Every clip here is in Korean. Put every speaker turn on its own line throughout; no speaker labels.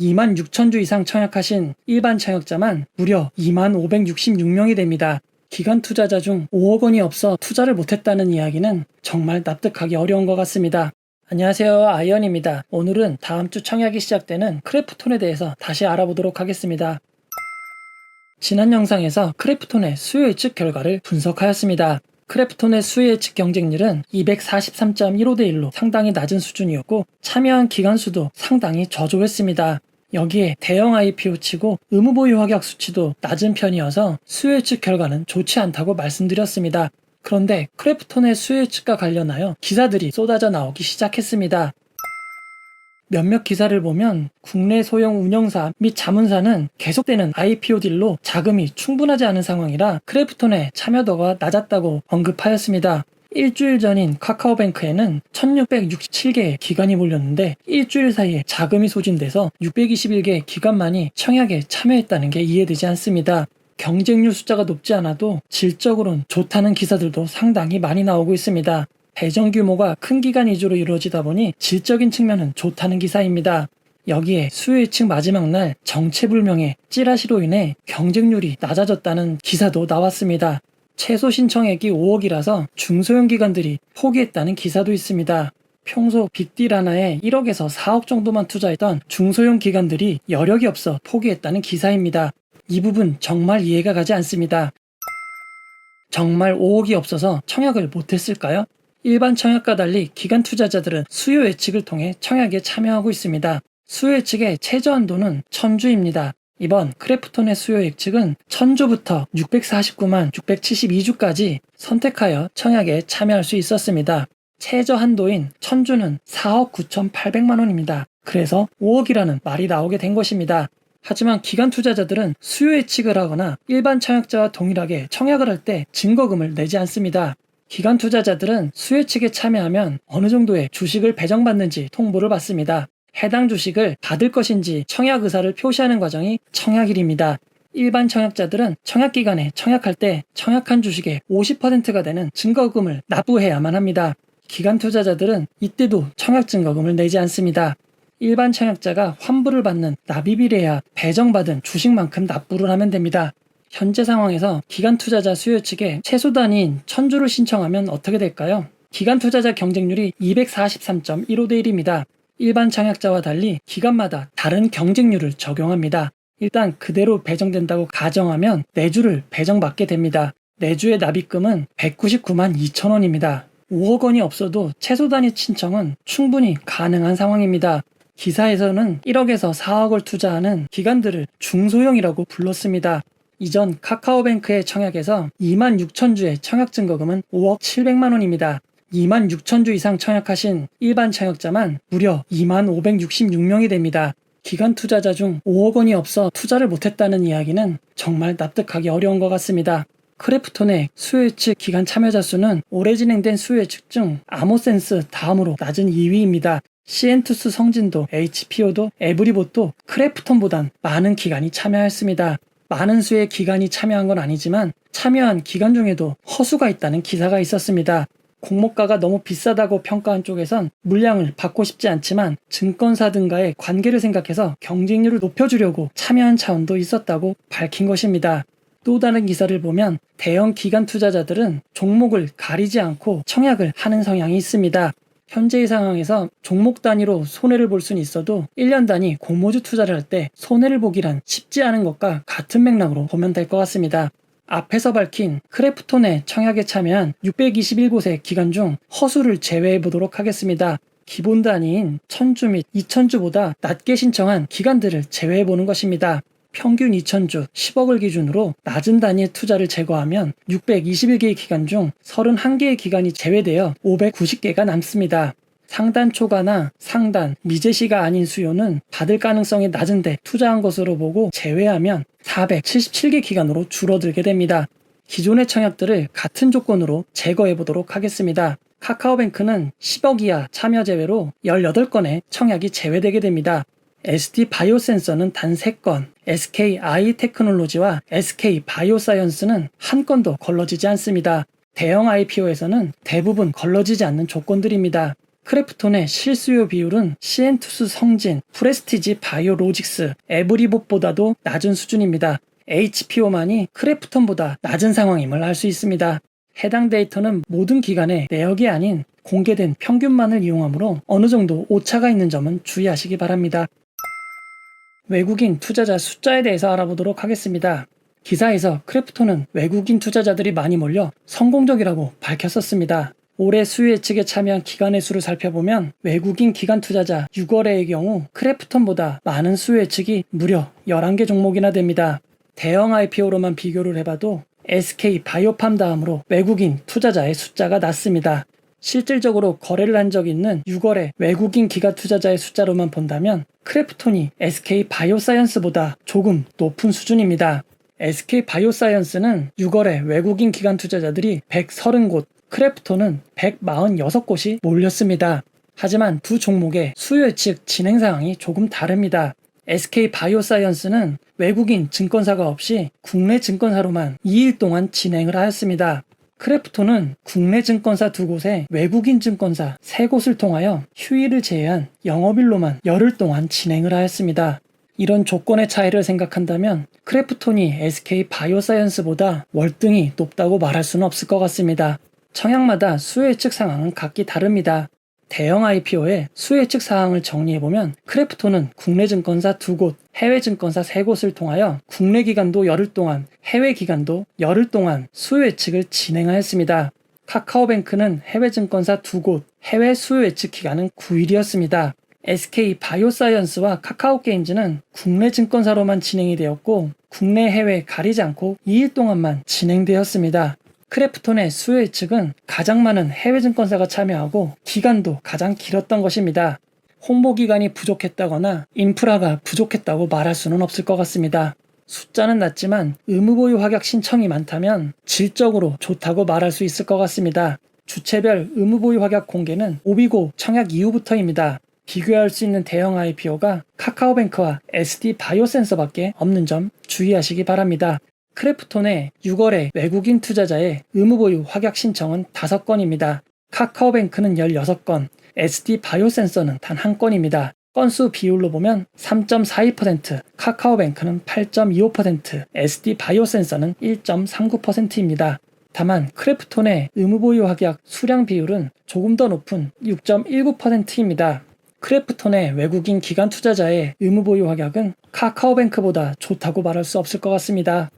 2만 6천 주 이상 청약하신 일반 청약자만 무려 2만 566명이 됩니다. 기관 투자자 중 5억 원이 없어 투자를 못했다는 이야기는 정말 납득하기 어려운 것 같습니다. 안녕하세요. 아이언입니다. 오늘은 다음 주 청약이 시작되는 크래프톤에 대해서 다시 알아보도록 하겠습니다. 지난 영상에서 크래프톤의 수요 예측 결과를 분석하였습니다. 크래프톤의 수요 예측 경쟁률은 243.15대 1로 상당히 낮은 수준이었고 참여한 기간 수도 상당히 저조했습니다. 여기에 대형 IPO치고 의무 보유 확약 수치도 낮은 편이어서 수요 예측 결과는 좋지 않다고 말씀드렸습니다. 그런데 크래프톤의 수요 예측과 관련하여 기사들이 쏟아져 나오기 시작했습니다. 몇몇 기사를 보면 국내 소형 운영사 및 자문사는 계속되는 IPO 딜로 자금이 충분하지 않은 상황이라 크래프톤의 참여도가 낮았다고 언급하였습니다. 일주일 전인 카카오뱅크에는 1667개의 기관이 몰렸는데 일주일 사이에 자금이 소진돼서 621개의 기관만이 청약에 참여했다는 게 이해되지 않습니다. 경쟁률 숫자가 높지 않아도 질적으로는 좋다는 기사들도 상당히 많이 나오고 있습니다. 배정 규모가 큰 기관 위주로 이루어지다 보니 질적인 측면은 좋다는 기사입니다. 여기에 수요 예측 마지막 날 정체불명의 찌라시로 인해 경쟁률이 낮아졌다는 기사도 나왔습니다. 최소 신청액이 5억이라서 중소형 기관들이 포기했다는 기사도 있습니다. 평소 빅딜 하나에 1억에서 4억 정도만 투자했던 중소형 기관들이 여력이 없어 포기했다는 기사입니다. 이 부분 정말 이해가 가지 않습니다. 정말 5억이 없어서 청약을 못했을까요? 일반 청약과 달리 기관 투자자들은 수요 예측을 통해 청약에 참여하고 있습니다. 수요 예측의 최저 한도는 1000주입니다. 이번 크래프톤의 수요 예측은 1000주부터 649만 672주까지 선택하여 청약에 참여할 수 있었습니다. 최저 한도인 1000주는 4억 9,800만 원입니다. 그래서 5억이라는 말이 나오게 된 것입니다. 하지만 기관 투자자들은 수요 예측을 하거나 일반 청약자와 동일하게 청약을 할 때 증거금을 내지 않습니다. 기관 투자자들은 수요 예측에 참여하면 어느 정도의 주식을 배정받는지 통보를 받습니다. 해당 주식을 받을 것인지 청약 의사를 표시하는 과정이 청약일입니다. 일반 청약자들은 청약기간에 청약할 때 청약한 주식의 50%가 되는 증거금을 납부해야만 합니다. 기관 투자자들은 이때도 청약 증거금을 내지 않습니다. 일반 청약자가 환불을 받는 납입이래야 배정받은 주식만큼 납부를 하면 됩니다. 현재 상황에서 기관 투자자 수요 측에 최소 단위인 1000주를 신청하면 어떻게 될까요? 기관 투자자 경쟁률이 243.15대 1입니다. 일반 청약자와 달리 기관마다 다른 경쟁률을 적용합니다. 일단 그대로 배정된다고 가정하면 4주를 배정받게 됩니다. 4주의 납입금은 199만 2천 원입니다. 5억 원이 없어도 최소 단위 신청은 충분히 가능한 상황입니다. 기사에서는 1억에서 4억을 투자하는 기관들을 중소형이라고 불렀습니다. 이전 카카오뱅크의 청약에서 2만 6천 주의 청약 증거금은 5억 700만 원입니다. 2만 6천 주 이상 청약하신 일반 청약자만 무려 2만 566명이 됩니다. 기관 투자자 중 5억 원이 없어 투자를 못했다는 이야기는 정말 납득하기 어려운 것 같습니다. 크래프톤의 수요 예측 기간 참여자 수는 올해 진행된 수요 예측 중 아모센스 다음으로 낮은 2위입니다. 시엔투스 성진도, HPO도, 에브리봇도 크래프톤보단 많은 기관이 참여했습니다. 많은 수의 기관이 참여한 건 아니지만 참여한 기관 중에도 허수가 있다는 기사가 있었습니다. 공모가가 너무 비싸다고 평가한 쪽에선 물량을 받고 싶지 않지만 증권사 등과의 관계를 생각해서 경쟁률을 높여주려고 참여한 차원도 있었다고 밝힌 것입니다. 또 다른 기사를 보면 대형 기관 투자자들은 종목을 가리지 않고 청약을 하는 성향이 있습니다. 현재의 상황에서 종목 단위로 손해를 볼 수는 있어도 1년 단위 공모주 투자를 할 때 손해를 보기란 쉽지 않은 것과 같은 맥락으로 보면 될 것 같습니다. 앞에서 밝힌 크래프톤의 청약에 참여한 621곳의 기관 중 허수를 제외해 보도록 하겠습니다. 기본 단위인 1000주 및 2000주보다 낮게 신청한 기관들을 제외해 보는 것입니다. 평균 2000주 10억을 기준으로 낮은 단위의 투자를 제거하면 621개의 기관 중 31개의 기관이 제외되어 590개가 남습니다. 상단 초과나 상단, 미제시가 아닌 수요는 받을 가능성이 낮은데 투자한 것으로 보고 제외하면 477개 기관으로 줄어들게 됩니다. 기존의 청약들을 같은 조건으로 제거해 보도록 하겠습니다. 카카오뱅크는 10억 이하 참여 제외로 18건의 청약이 제외되게 됩니다. SD 바이오센서는 단 3건, SK 아이 테크놀로지와 SK 바이오사이언스는 한 건도 걸러지지 않습니다. 대형 IPO에서는 대부분 걸러지지 않는 조건들입니다. 크래프톤의 실수요 비율은 시엔투스 성진, 프레스티지 바이오로직스, 에브리봇보다도 낮은 수준입니다. HPO만이 크래프톤보다 낮은 상황임을 알 수 있습니다. 해당 데이터는 모든 기관의 내역이 아닌 공개된 평균만을 이용하므로 어느 정도 오차가 있는 점은 주의하시기 바랍니다. 외국인 투자자 숫자에 대해서 알아보도록 하겠습니다. 기사에서 크래프톤은 외국인 투자자들이 많이 몰려 성공적이라고 밝혔었습니다. 올해 수요 예측에 참여한 기관의 수를 살펴보면 외국인 기관 투자자 6월의 경우 크래프톤보다 많은 수요 예측이 무려 11개 종목이나 됩니다. 대형 IPO로만 비교를 해봐도 SK 바이오팜 다음으로 외국인 투자자의 숫자가 낮습니다. 실질적으로 거래를 한 적이 있는 6월의 외국인 기관 투자자의 숫자로만 본다면 크래프톤이 SK 바이오사이언스보다 조금 높은 수준입니다. SK 바이오사이언스는 6월에 외국인 기관 투자자들이 130곳, 크래프톤은 146곳이 몰렸습니다. 하지만 두 종목의 수요 예측 진행 상황이 조금 다릅니다. SK 바이오사이언스는 외국인 증권사가 없이 국내 증권사로만 2일 동안 진행을 하였습니다. 크래프톤은 국내 증권사 두 곳에 외국인 증권사 세 곳을 통하여 휴일을 제외한 영업일로만 열흘 동안 진행을 하였습니다. 이런 조건의 차이를 생각한다면 크래프톤이 SK 바이오사이언스보다 월등히 높다고 말할 수는 없을 것 같습니다. 청약마다 수요 예측 상황은 각기 다릅니다. 대형 IPO의 수요 예측 사항을 정리해보면 크래프톤은 국내 증권사 두 곳, 해외 증권사 세 곳을 통하여 국내 기간도 열흘 동안, 해외 기간도 열흘 동안 수요 예측을 진행하였습니다. 카카오뱅크는 해외 증권사 두 곳, 해외 수요 예측 기간은 9일이었습니다. SK 바이오사이언스와 카카오게임즈는 국내 증권사로만 진행이 되었고 국내 해외 가리지 않고 2일 동안만 진행되었습니다. 크래프톤의 수요 예측은 가장 많은 해외 증권사가 참여하고 기간도 가장 길었던 것입니다. 홍보 기간이 부족했다거나 인프라가 부족했다고 말할 수는 없을 것 같습니다. 숫자는 낮지만 의무보유 확약 신청이 많다면 질적으로 좋다고 말할 수 있을 것 같습니다. 주체별 의무보유 확약 공개는 오비고 청약 이후부터입니다. 비교할 수 있는 대형 IPO가 카카오뱅크와 SD 바이오센서밖에 없는 점 주의하시기 바랍니다. 크래프톤의 6월에 외국인 투자자의 의무보유 확약 신청은 5건입니다. 카카오뱅크는 16건, SD 바이오센서는 단한 건입니다. 건수 비율로 보면 3.42%, 카카오뱅크는 8.25%, SD 바이오센서는 1.39%입니다. 다만 크래프톤의 의무보유 확약 수량 비율은 조금 더 높은 6.19%입니다. 크래프톤의 외국인 기관 투자자의 의무보유 확약은 카카오뱅크보다 좋다고 말할 수 없을 것 같습니다.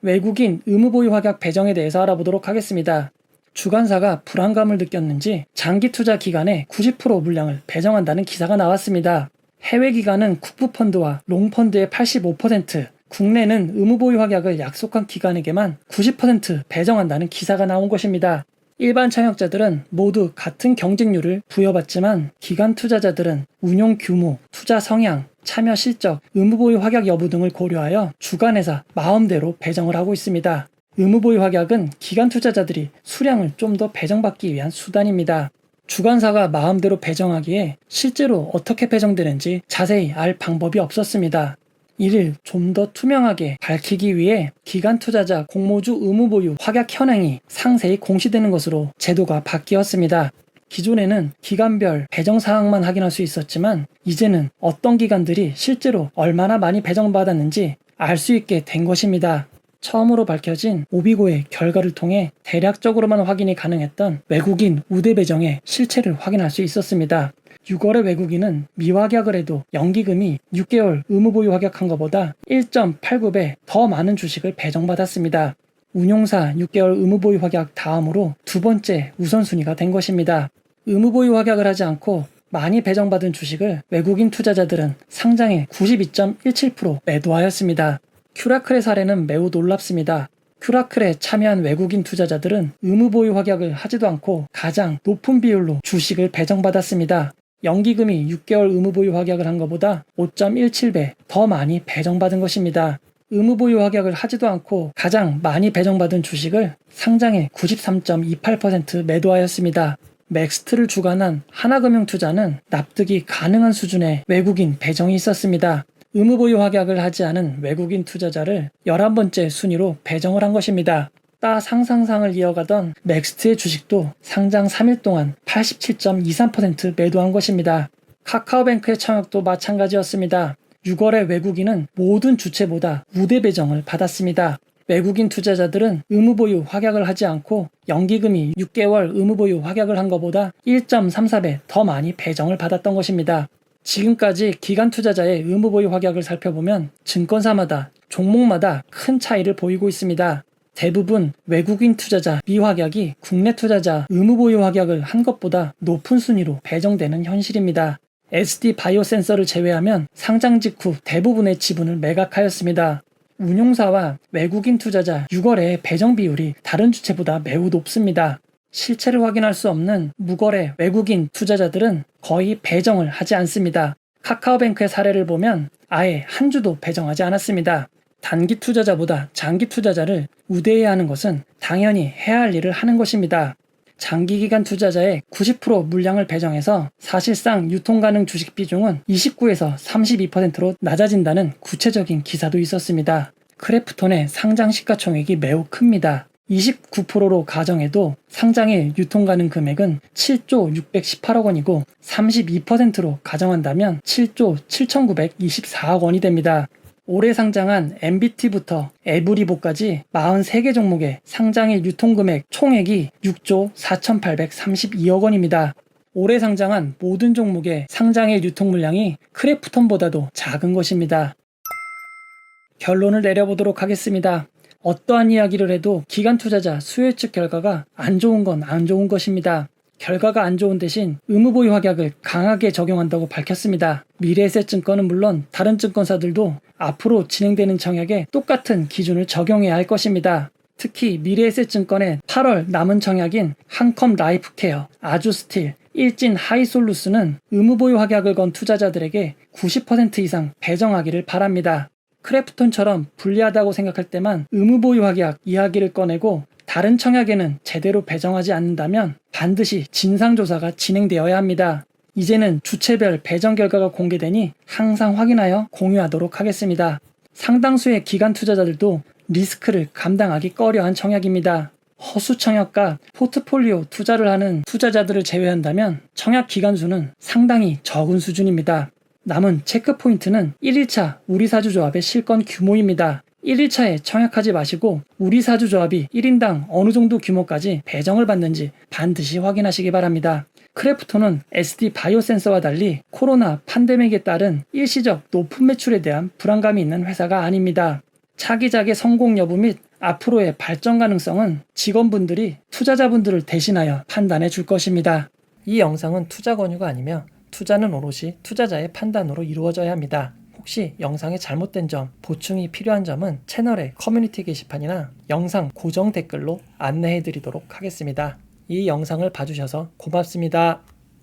외국인 의무보유 확약 배정에 대해서 알아보도록 하겠습니다. 주관사가 불안감을 느꼈는지 장기 투자 기간에 90% 물량을 배정한다는 기사가 나왔습니다. 해외 기관은 국부펀드와 롱펀드의 85%, 국내는 의무보유 확약을 약속한 기관에게만 90% 배정한다는 기사가 나온 것입니다. 일반 청약자들은 모두 같은 경쟁률을 부여받지만 기관 투자자들은 운용 규모, 투자 성향, 참여 실적, 의무보유 확약 여부 등을 고려하여 주관회사 마음대로 배정을 하고 있습니다. 의무보유 확약은 기관 투자자들이 수량을 좀 더 배정받기 위한 수단입니다. 주관사가 마음대로 배정하기에 실제로 어떻게 배정되는지 자세히 알 방법이 없었습니다. 이를 좀 더 투명하게 밝히기 위해 기관 투자자 공모주 의무 보유 확약 현황이 상세히 공시되는 것으로 제도가 바뀌었습니다. 기존에는 기간별 배정 사항만 확인할 수 있었지만 이제는 어떤 기관들이 실제로 얼마나 많이 배정받았는지 알 수 있게 된 것입니다. 처음으로 밝혀진 오비고의 결과를 통해 대략적으로만 확인이 가능했던 외국인 우대 배정의 실체를 확인할 수 있었습니다. 6월의 외국인은 미확약을 해도 연기금이 6개월 의무보유 확약한 것보다 1.89배 더 많은 주식을 배정받았습니다. 운용사 6개월 의무보유 확약 다음으로 두 번째 우선순위가 된 것입니다. 의무보유 확약을 하지 않고 많이 배정받은 주식을 외국인 투자자들은 상장의 92.17% 매도하였습니다. 큐라클의 사례는 매우 놀랍습니다. 큐라클에 참여한 외국인 투자자들은 의무보유 확약을 하지도 않고 가장 높은 비율로 주식을 배정받았습니다. 연기금이 6개월 의무보유 확약을 한 것보다 5.17배 더 많이 배정받은 것입니다. 의무보유 확약을 하지도 않고 가장 많이 배정받은 주식을 상장의 93.28% 매도하였습니다. 맥스트를 주관한 하나금융투자는 납득이 가능한 수준의 외국인 배정이 있었습니다. 의무보유 확약을 하지 않은 외국인 투자자를 11번째 순위로 배정을 한 것입니다. 따 상상상을 이어가던 넥스트의 주식도 상장 3일 동안 87.23% 매도한 것입니다. 카카오뱅크의 청약도 마찬가지였습니다. 6월에 외국인은 모든 주체보다 우대 배정을 받았습니다. 외국인 투자자들은 의무보유 확약을 하지 않고 연기금이 6개월 의무보유 확약을 한 것보다 1.34배 더 많이 배정을 받았던 것입니다. 지금까지 기간 투자자의 의무보유 확약을 살펴보면 증권사마다 종목마다 큰 차이를 보이고 있습니다. 대부분 외국인 투자자 미확약이 국내 투자자 의무보유 확약을 한 것보다 높은 순위로 배정되는 현실입니다. SD 바이오 센서를 제외하면 상장 직후 대부분의 지분을 매각하였습니다. 운용사와 외국인 투자자 6월의 배정 비율이 다른 주체보다 매우 높습니다. 실체를 확인할 수 없는 무거래 외국인 투자자들은 거의 배정을 하지 않습니다. 카카오뱅크의 사례를 보면 아예 한 주도 배정하지 않았습니다. 단기 투자자보다 장기 투자자를 우대해야 하는 것은 당연히 해야 할 일을 하는 것입니다. 장기 기간 투자자의 90% 물량을 배정해서 사실상 유통 가능 주식 비중은 29에서 32%로 낮아진다는 구체적인 기사도 있었습니다. 크래프톤의 상장 시가총액이 매우 큽니다. 29%로 가정해도 상장일 유통 가능 금액은 7조 618억 원이고 32%로 가정한다면 7조 7,924억 원이 됩니다. 올해 상장한 MBT부터 에브리보까지 43개 종목의 상장일 유통금액 총액이 6조 4,832억 원입니다. 올해 상장한 모든 종목의 상장일 유통 물량이 크래프톤보다도 작은 것입니다. 결론을 내려보도록 하겠습니다. 어떠한 이야기를 해도 기간 투자자 수요 측 결과가 안 좋은 건 안 좋은 것입니다. 결과가 안 좋은 대신 의무보유 확약을 강하게 적용한다고 밝혔습니다. 미래에셋증권은 물론 다른 증권사들도 앞으로 진행되는 청약에 똑같은 기준을 적용해야 할 것입니다. 특히 미래에셋증권의 8월 남은 청약인 한컴 라이프케어, 아주스틸, 일진 하이솔루스는 의무보유 확약을 건 투자자들에게 90% 이상 배정하기를 바랍니다. 크래프톤처럼 불리하다고 생각할 때만 의무보유 확약 이야기를 꺼내고 다른 청약에는 제대로 배정하지 않는다면 반드시 진상조사가 진행되어야 합니다. 이제는 주체별 배정 결과가 공개되니 항상 확인하여 공유하도록 하겠습니다. 상당수의 기간 투자자들도 리스크를 감당하기 꺼려한 청약입니다. 허수 청약과 포트폴리오 투자를 하는 투자자들을 제외한다면 청약 기간 수는 상당히 적은 수준입니다. 남은 체크 포인트는 1일차 우리 사주 조합의 실권 규모입니다. 1일차에 청약하지 마시고 우리 사주 조합이 1인당 어느 정도 규모까지 배정을 받는지 반드시 확인하시기 바랍니다. 크래프톤은 SD 바이오 센서와 달리 코로나 팬데믹에 따른 일시적 높은 매출에 대한 불안감이 있는 회사가 아닙니다. 차기작의 성공 여부 및 앞으로의 발전 가능성은 직원분들이 투자자분들을 대신하여 판단해 줄 것입니다. 이 영상은 투자 권유가 아니며 투자는 오롯이 투자자의 판단으로 이루어져야 합니다. 혹시 영상에 잘못된 점, 보충이 필요한 점은 채널의 커뮤니티 게시판이나 영상 고정 댓글로 안내해 드리도록 하겠습니다. 이 영상을 봐주셔서 고맙습니다.